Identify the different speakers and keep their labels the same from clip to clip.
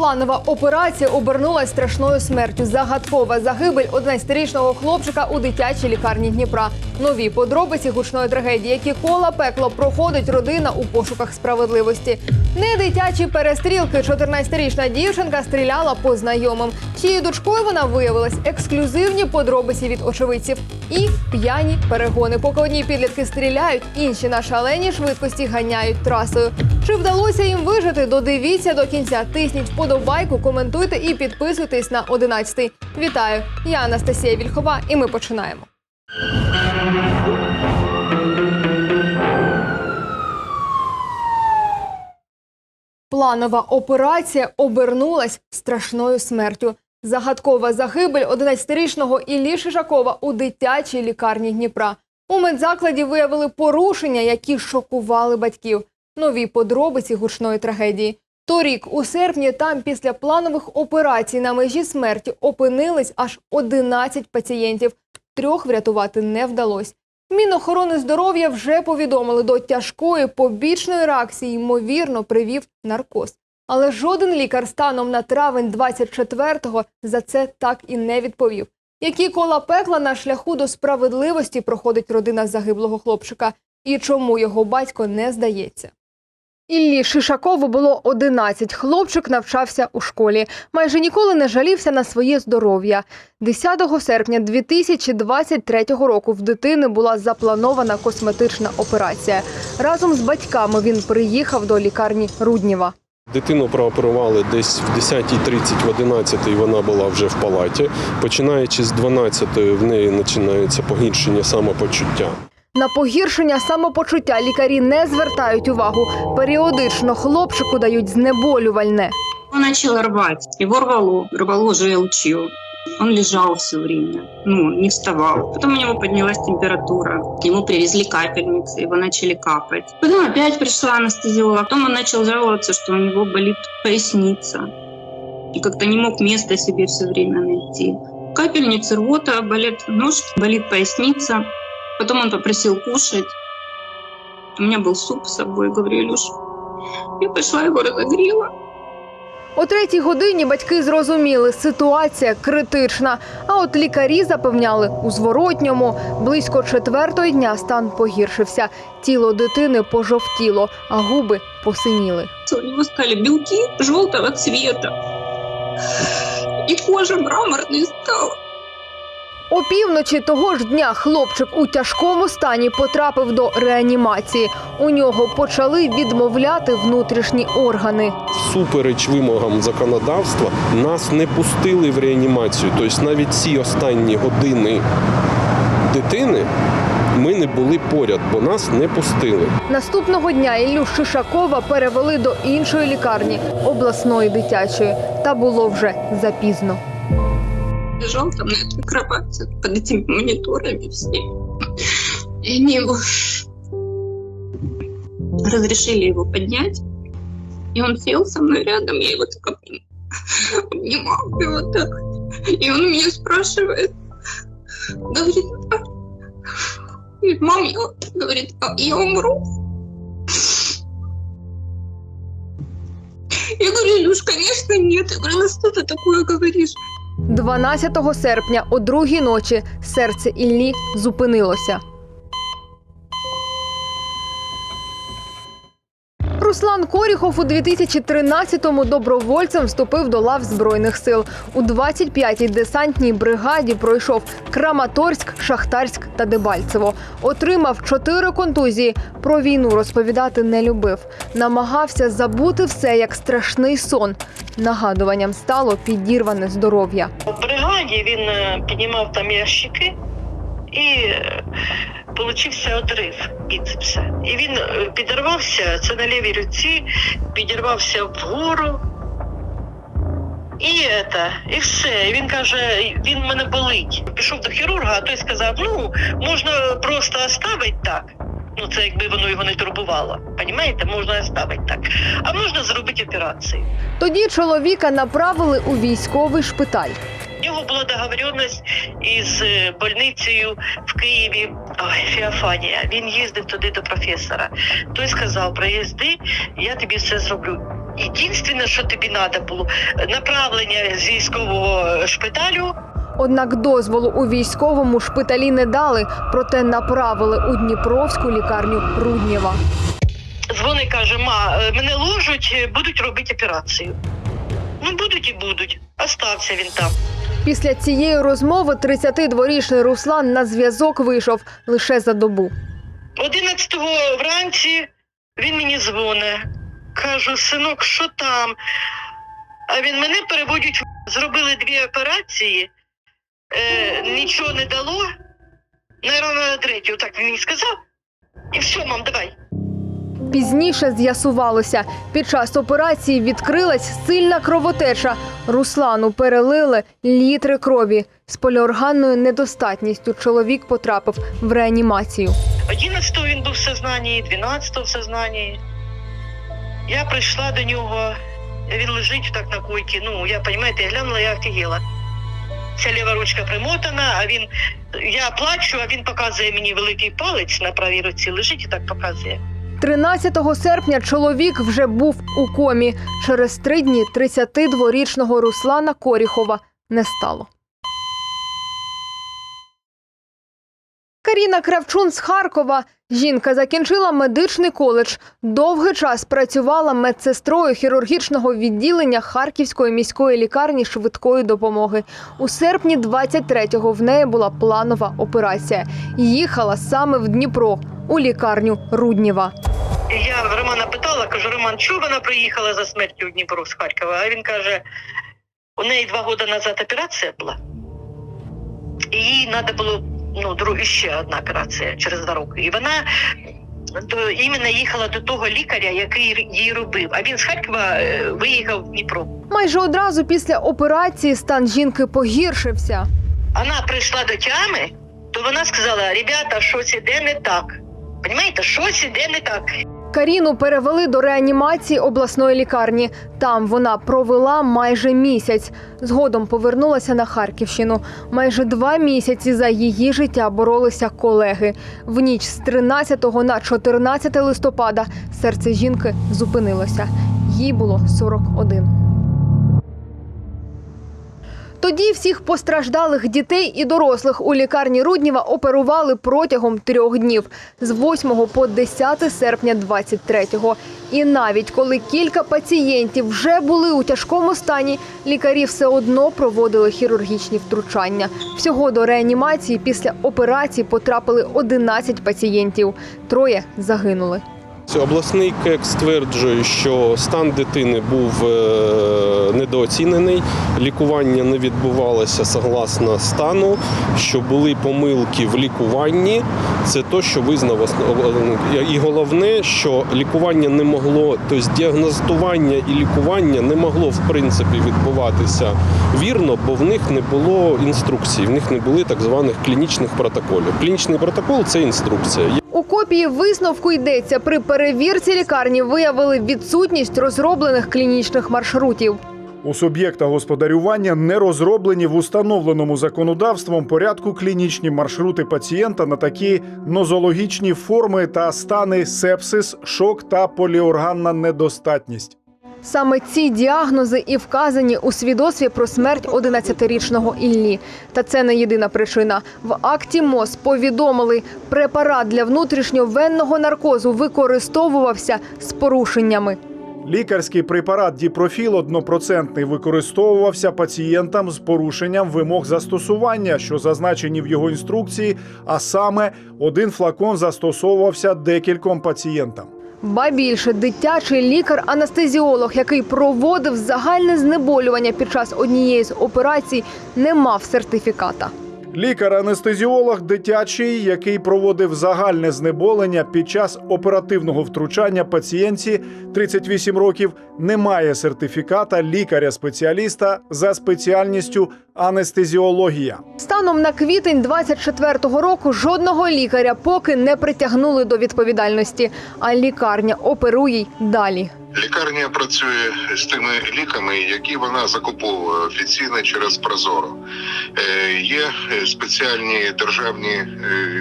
Speaker 1: Планова операція обернулась страшною смертю. Загадкова загибель 11-річного хлопчика у дитячій лікарні Дніпра. Нові подробиці гучної трагедії, які кола пекло проходить родина у пошуках справедливості. Не дитячі перестрілки. 14-річна дівчинка стріляла по знайомим. Чиєю дочкою вона виявилась ексклюзивні подробиці від очевидців і п'яні перегони. Поки одні підлітки стріляють, інші на шаленій швидкості ганяють трасою. Чи вдалося їм вижити? Додивіться до кінця. Тисніть вподобайку, коментуйте і підписуйтесь на 11. Вітаю! Я Анастасія Вільхова, і ми починаємо. Планова операція обернулась страшною смертю. Загадкова загибель 11-річного Іллі Шишакова у дитячій лікарні Дніпра. У медзакладі виявили порушення, які шокували батьків. Нові подробиці гучної трагедії. Торік, у серпні, там після планових операцій на межі смерті опинились аж 11 пацієнтів. Трьох врятувати не вдалося. Мінохорони здоров'я вже повідомили до тяжкої побічної реакції, ймовірно, привів наркоз. Але жоден лікар станом на травень 24-го за це так і не відповів. Які кола пекла на шляху до справедливості проходить родина загиблого хлопчика, і чому його батько не здається? Іллі Шишакову було 11. Хлопчик навчався у школі. Майже ніколи не жалівся на своє здоров'я. 10 серпня 2023 року в дитини була запланована косметична операція. Разом з батьками він приїхав до лікарні Рудніва.
Speaker 2: Дитину прооперували десь в 10.30, в 11 вона була вже в палаті. Починаючи з 12 в неї починається погіршення самопочуття.
Speaker 1: На погіршення самопочуття лікарі не звертають увагу. Періодично хлопчику дають знеболювальне.
Speaker 3: Он начал рвать. Его рвало. Рвало желчью. Он лежал все время. Ну, не вставал. Потом у него поднялась температура. Нему привезли капельницы, его начали капать. Потом опять пришла анестезиолог. Потом он начал жаловаться, что у него болит поясница. И как-то не мог места себе все время найти. Капельницы, рвота, болят ножки, болит поясница. Потом он попросил кушать. У меня был суп с собой. Говорю, Илюш, я пошла его разогрела.
Speaker 1: О третій годині батьки зрозуміли, ситуація критична. А от лікарі запевняли у зворотньому. Близько четвертої дня стан погіршився. Тіло дитини пожовтіло, а губи посиніли.
Speaker 3: У него стали белки желтого цвета. И кожа мраморной стала.
Speaker 1: Опівночі того ж дня хлопчик у тяжкому стані потрапив до реанімації. У нього почали відмовляти внутрішні органи.
Speaker 2: Супереч вимогам законодавства нас не пустили в реанімацію. Тобто навіть ці останні години дитини ми не були поряд, бо нас не пустили.
Speaker 1: Наступного дня Іллю Шишакова перевели до іншої лікарні обласної дитячої. Та було вже запізно.
Speaker 3: Лежал там на этой кровати под этими мониторами всеми. И они его разрешили его поднять. И он сел со мной рядом, я его так обним- обнимал его так. И он меня спрашивает, говорит, «А?» мам, я, говорит, «А я умру. Я говорю, Илюш, конечно, нет. Я говорю, ну что ты такое говоришь?
Speaker 1: 12 серпня о другій ночі серце Іллі зупинилося. Руслан Коріхов у 2013-му добровольцем вступив до лав збройних сил. У 25-й десантній бригаді пройшов Краматорськ, Шахтарськ та Дебальцево. Отримав чотири контузії. Про війну розповідати не любив. Намагався забути все як страшний сон. Нагадуванням стало підірване здоров'я.
Speaker 4: В бригаді він е, піднімав там ящики і е, получився одрив біцепса. І він е, підірвався, це на лівій руці, підірвався вгору. І це, і все. І він каже, він мене болить. Пішов до хірурга, а той сказав: ну, можна просто оставити так. Ну, це якби воно його не турбувало. Понімаєте, можна оставити так. А можна зробити операцію.
Speaker 1: Тоді чоловіка направили у військовий шпиталь.
Speaker 4: Була договоренність із е, больницею в Києві ой, Феофанія. Він їздив туди до професора. Той сказав: приїзди, я тобі все зроблю. Єдине, що тобі треба було, направлення з військового шпиталю.
Speaker 1: Однак дозволу у військовому шпиталі не дали, проте направили у Дніпровську лікарню Руднєва.
Speaker 4: Дзвони каже, ма, е, мене ложуть, е, будуть робити операцію. Ну, будуть і будуть. Остався він там.
Speaker 1: Після цієї розмови 32-річний Руслан на зв'язок вийшов лише за добу.
Speaker 4: 11-го вранці він мені дзвонить. Кажу, синок, що там? А він мене переводять. Зробили дві операції, е, нічого не дало. Наверно, на третю, так він мені сказав. І все, мам, давай.
Speaker 1: Пізніше з'ясувалося, під час операції відкрилась сильна кровотеча. Руслану перелили літри крові. З поліорганною недостатністю чоловік потрапив в реанімацію.
Speaker 4: 11-го він був в сознанні, 12-го в сознанні. Я прийшла до нього, він лежить так на койці. Ну, я розумієте, я глянула, я офігела. Ця ліва ручка примотана, а він. Я плачу, а він показує мені великий палець на правій руці, лежить і так показує.
Speaker 1: 13 серпня чоловік вже був у комі. Через три дні 32-річного Руслана Коріхова не стало. Каріна Кравчун з Харкова. Жінка закінчила медичний коледж. Довгий час працювала медсестрою хірургічного відділення Харківської міської лікарні швидкої допомоги. У серпні 23-го в неї була планова операція. Їхала саме в Дніпро у лікарню Руднєва.
Speaker 4: І я в Романа питала, кажу, Роман, чого вона приїхала за смертю у Дніпро з Харкова? А він каже, у неї два роки назад операція була. І їй треба було ну, друг, ще одна операція через два роки. І вона до, іменно їхала до того лікаря, який її робив. А він з Харкова е, виїхав в Дніпро.
Speaker 1: Майже одразу після операції стан жінки погіршився.
Speaker 4: Вона прийшла до тями, то вона сказала: ребята, щось іде не так. Понімаєте, щось іде не так.
Speaker 1: Каріну перевели до реанімації обласної лікарні. Там вона провела майже місяць. Згодом повернулася на Харківщину. Майже два місяці за її життя боролися колеги. В ніч з 13 на 14 листопада серце жінки зупинилося. Їй було 41. Тоді всіх постраждалих дітей і дорослих у лікарні Рудніва оперували протягом трьох днів з 8 по 10 серпня 23-го. І навіть коли кілька пацієнтів вже були у тяжкому стані, лікарі все одно проводили хірургічні втручання. Всього до реанімації після операції потрапили 11 пацієнтів. Троє загинули.
Speaker 2: Обласний КЕК стверджує, що стан дитини був е, недооцінений, лікування не відбувалося согласно стану, що були помилки в лікуванні. Це те, що визнав і головне, що лікування не могло, тобто діагностування і лікування не могло в принципі відбуватися вірно, бо в них не було інструкцій, в них не були так званих клінічних протоколів. Клінічний протокол це інструкція.
Speaker 1: Копії висновку йдеться, при перевірці лікарні виявили відсутність розроблених клінічних маршрутів.
Speaker 5: У суб'єкта господарювання не розроблені в установленому законодавством порядку клінічні маршрути пацієнта на такі нозологічні форми та стани сепсис, шок та поліорганна недостатність.
Speaker 1: Саме ці діагнози і вказані у свідоцтві про смерть 11-річного Іллі. Та це не єдина причина. В акті МОЗ повідомили, препарат для внутрішньовенного наркозу використовувався з порушеннями.
Speaker 5: Лікарський препарат діпрофіл однопроцентний використовувався пацієнтам з порушенням вимог застосування, що зазначені в його інструкції, а саме один флакон застосовувався декільком пацієнтам.
Speaker 1: Ба більше дитячий лікар-анестезіолог, який проводив загальне знеболювання під час однієї з операцій, не мав сертифіката.
Speaker 5: Лікар-анестезіолог дитячий, який проводив загальне знеболення під час оперативного втручання пацієнтці 38 років, не має сертифіката лікаря-спеціаліста за спеціальністю анестезіологія.
Speaker 1: Станом на квітень 24-го року жодного лікаря поки не притягнули до відповідальності, а лікарня оперує й далі.
Speaker 6: Лікарня працює з тими ліками, які вона закуповує офіційно через Прозоро. Е, Є спеціальні державні е,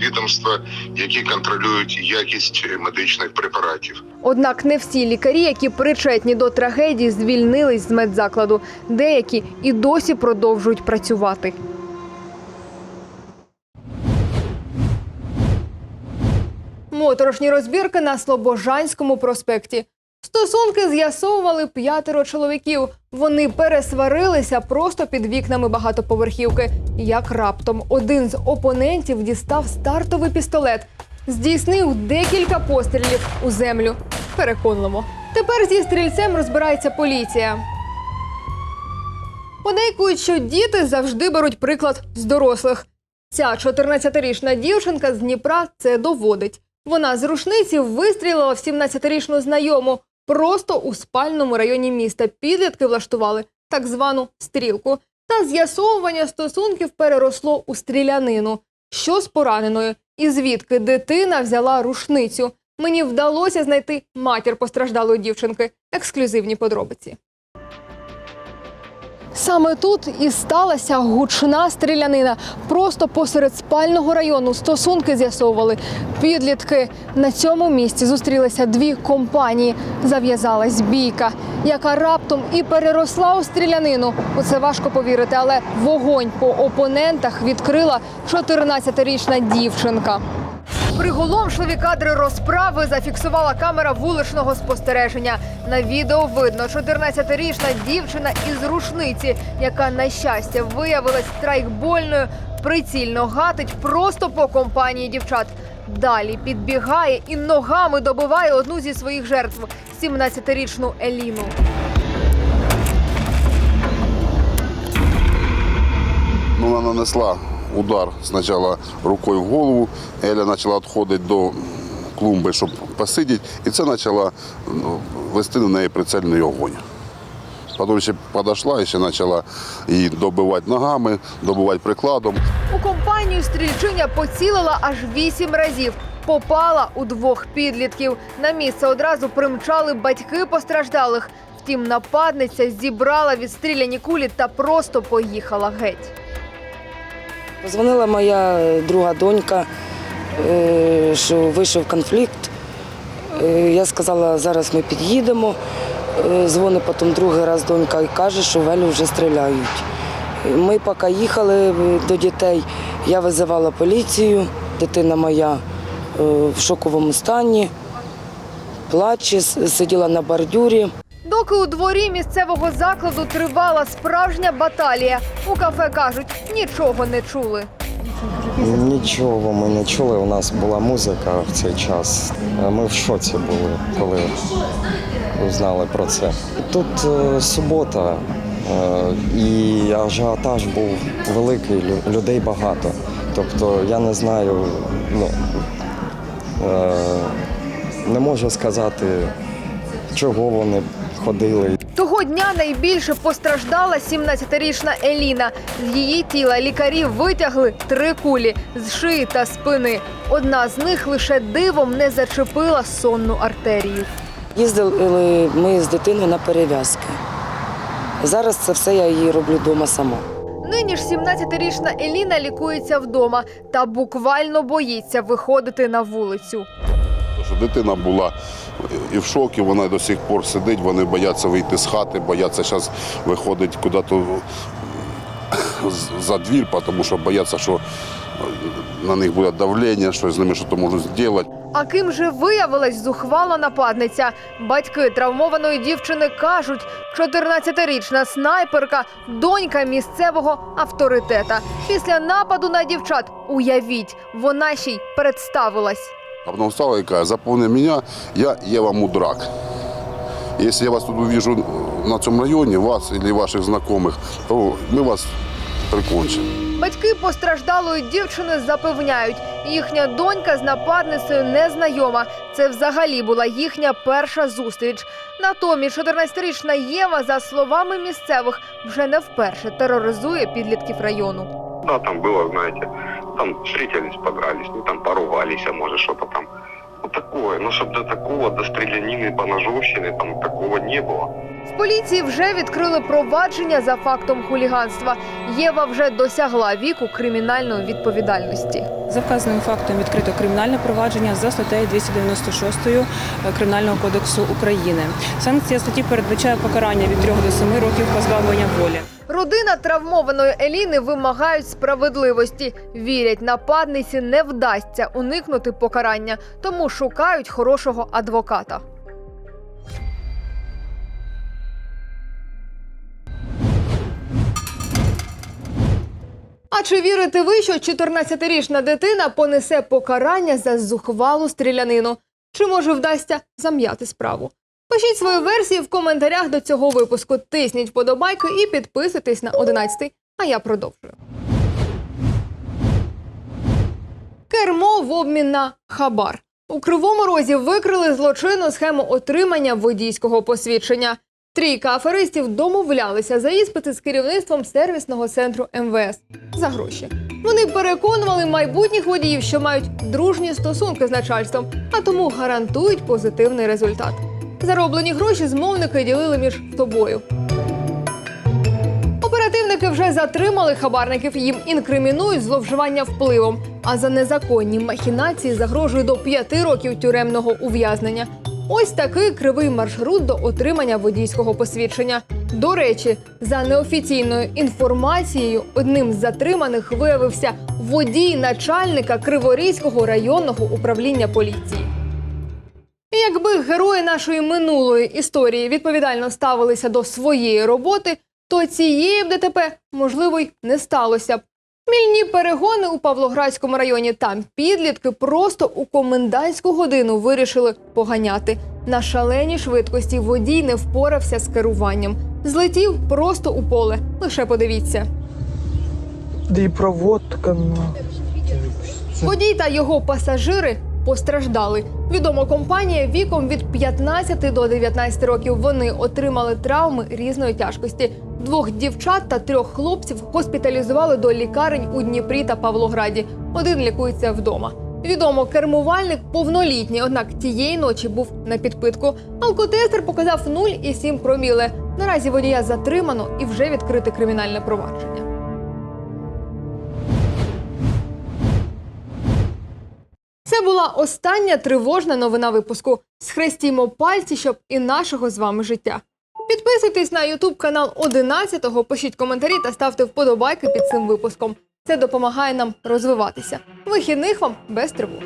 Speaker 6: відомства, які контролюють якість медичних препаратів.
Speaker 1: Однак не всі лікарі, які причетні до трагедії, звільнились з медзакладу. Деякі і досі продовжують працювати. Моторошні розбірки на Слобожанському проспекті. Стосунки з'ясовували п'ятеро чоловіків. Вони пересварилися просто під вікнами багатоповерхівки. Як раптом один з опонентів дістав стартовий пістолет, здійснив декілька пострілів у землю. Переконливо. Тепер зі стрільцем розбирається поліція. Подейкують, що діти завжди беруть приклад з дорослих. Ця 14-річна дівчинка з Дніпра це доводить. Вона з рушниці вистрілила в 17-річну знайому просто у спальному районі міста. Підлітки влаштували так звану стрілку. Та з'ясовування стосунків переросло у стрілянину. Що з пораненою? І звідки дитина взяла рушницю? Мені вдалося знайти матір постраждалої дівчинки. Ексклюзивні подробиці. Саме тут і сталася гучна стрілянина. Просто посеред спального району стосунки з'ясовували. Підлітки на цьому місці зустрілися дві компанії. Зав'язалась бійка, яка раптом і переросла у стрілянину. У це важко повірити, але вогонь по опонентах відкрила 14-річна дівчинка. Приголомшливі кадри розправи зафіксувала камера вуличного спостереження. На відео видно 14-річна дівчина із рушниці, яка на щастя виявилась страйкбольною, прицільно гатить просто по компанії дівчат. Далі підбігає і ногами добиває одну зі своїх жертв 17-річну Еліну.
Speaker 7: Ну, она нанесла удар спочатку рукою в голову. Еля почала відходити до клумби, щоб посидіти, і це почала ну, вести на неї прицельний огонь. Потім ще підійшла і ще почала її добивати ногами, добивати прикладом.
Speaker 1: У компанію стрільчиня поцілила аж вісім разів. Попала у двох підлітків. На місце одразу примчали батьки постраждалих. Втім, нападниця зібрала відстріляні кулі та просто поїхала геть.
Speaker 8: Позвонила моя е, друга донька, е, що вийшов конфлікт. Е, Я сказала, зараз ми під'їдемо. Дзвонить потім другий раз донька і каже, що Велю вже стріляють. Ми поки їхали до дітей, я визивала поліцію, дитина моя в шоковому стані, плаче, сиділа на бордюрі.
Speaker 1: Доки у дворі місцевого закладу тривала справжня баталія. У кафе кажуть, нічого не чули.
Speaker 9: Нічого ми не чули. У нас була музика в цей час. Ми в шоці були, коли узнали про це. Тут е, субота, е, і ажіотаж був великий, лю- людей багато. Тобто я не знаю, ну, е, не можу сказати, чого вони ходили.
Speaker 1: Того дня найбільше постраждала 17-річна Еліна. З її тіла лікарі витягли три кулі з шиї та спини. Одна з них лише дивом не зачепила сонну артерію.
Speaker 8: Їздили ми з дитиною на перев'язки. Зараз це все я її роблю вдома сама.
Speaker 1: Нині ж 17-річна Еліна лікується вдома та буквально боїться виходити на вулицю.
Speaker 7: Що дитина була і в шокі, вона до сих пор сидить, вони бояться вийти з хати, бояться зараз виходити куди-то за двір, тому що бояться, що на них буде давлення, що з ними щось можуть зробити.
Speaker 1: А ким же виявилась зухвала нападниця? Батьки травмованої дівчини кажуть, 14-річна снайперка донька місцевого авторитета. Після нападу на дівчат, уявіть, вона ще й представилась.
Speaker 7: А потом встала и каже, запомни меня, я Ева Мудрак. Если я вас тут увижу на цьому районі, вас или ваших знакомых, то ми вас прикончимо.
Speaker 1: Батьки постраждалої дівчини запевняють, їхня донька з нападницею не знайома. Це взагалі була їхня перша зустріч. Натомість 14-річна Єва, за словами місцевих, вже не вперше тероризує підлітків району.
Speaker 10: Да, там было, знаете, там встретились, подрались, ну там поругались, а может что-то там. Ну такое, ну чтобы до такого, до стрелянины, по ножовщины, там такого не было.
Speaker 1: В поліції вже відкрили провадження за фактом хуліганства. Єва вже досягла віку кримінальної відповідальності.
Speaker 11: За вказаним фактом відкрито кримінальне провадження за статтею 296 Кримінального кодексу України. Санкція статті передбачає покарання від 3 до 7 років позбавлення волі.
Speaker 1: Родина травмованої Еліни вимагають справедливості. Вірять, нападниці не вдасться уникнути покарання, тому шукають хорошого адвоката. А чи вірите ви, що 14-річна дитина понесе покарання за зухвалу стрілянину? Чи може вдасться зам'яти справу? Пишіть свої версії в коментарях до цього випуску. Тисніть вподобайки і підписуйтесь на 11. А я продовжую. Кермо в обмін на хабар. У Кривому Розі викрили злочинну схему отримання водійського посвідчення. Трійка аферистів домовлялися за іспити з керівництвом сервісного центру МВС за гроші. Вони переконували майбутніх водіїв, що мають дружні стосунки з начальством, а тому гарантують позитивний результат. Зароблені гроші змовники ділили між собою. Оперативники вже затримали хабарників. Їм інкримінують зловживання впливом. А за незаконні махінації загрожує до п'яти років тюремного ув'язнення. Ось такий кривий маршрут до отримання водійського посвідчення. До речі, за неофіційною інформацією, одним з затриманих виявився водій начальника Криворізького районного управління поліції. І Якби герої нашої минулої історії відповідально ставилися до своєї роботи, то цієї б ДТП можливо й не сталося б. Мільні перегони у Павлоградському районі. Там підлітки просто у комендантську годину вирішили поганяти. На шаленій швидкості водій не впорався з керуванням. Злетів просто у поле. Лише подивіться.
Speaker 12: И проводка, ну.
Speaker 1: Водій та його пасажири постраждали. Відома компанія віком від 15 до 19 років. Вони отримали травми різної тяжкості. Двох дівчат та трьох хлопців госпіталізували до лікарень у Дніпрі та Павлограді. Один лікується вдома. Відомо, кермувальник повнолітній, однак тієї ночі був на підпитку. Алкотестер показав 0,7 проміле. Наразі водія затримано і вже відкрите кримінальне провадження. Була остання тривожна новина випуску. Схрестімо пальці, щоб і нашого з вами життя. Підписуйтесь на Ютуб канал 11-го, пишіть коментарі та ставте вподобайки під цим випуском. Це допомагає нам розвиватися. Вихідних вам без тривог.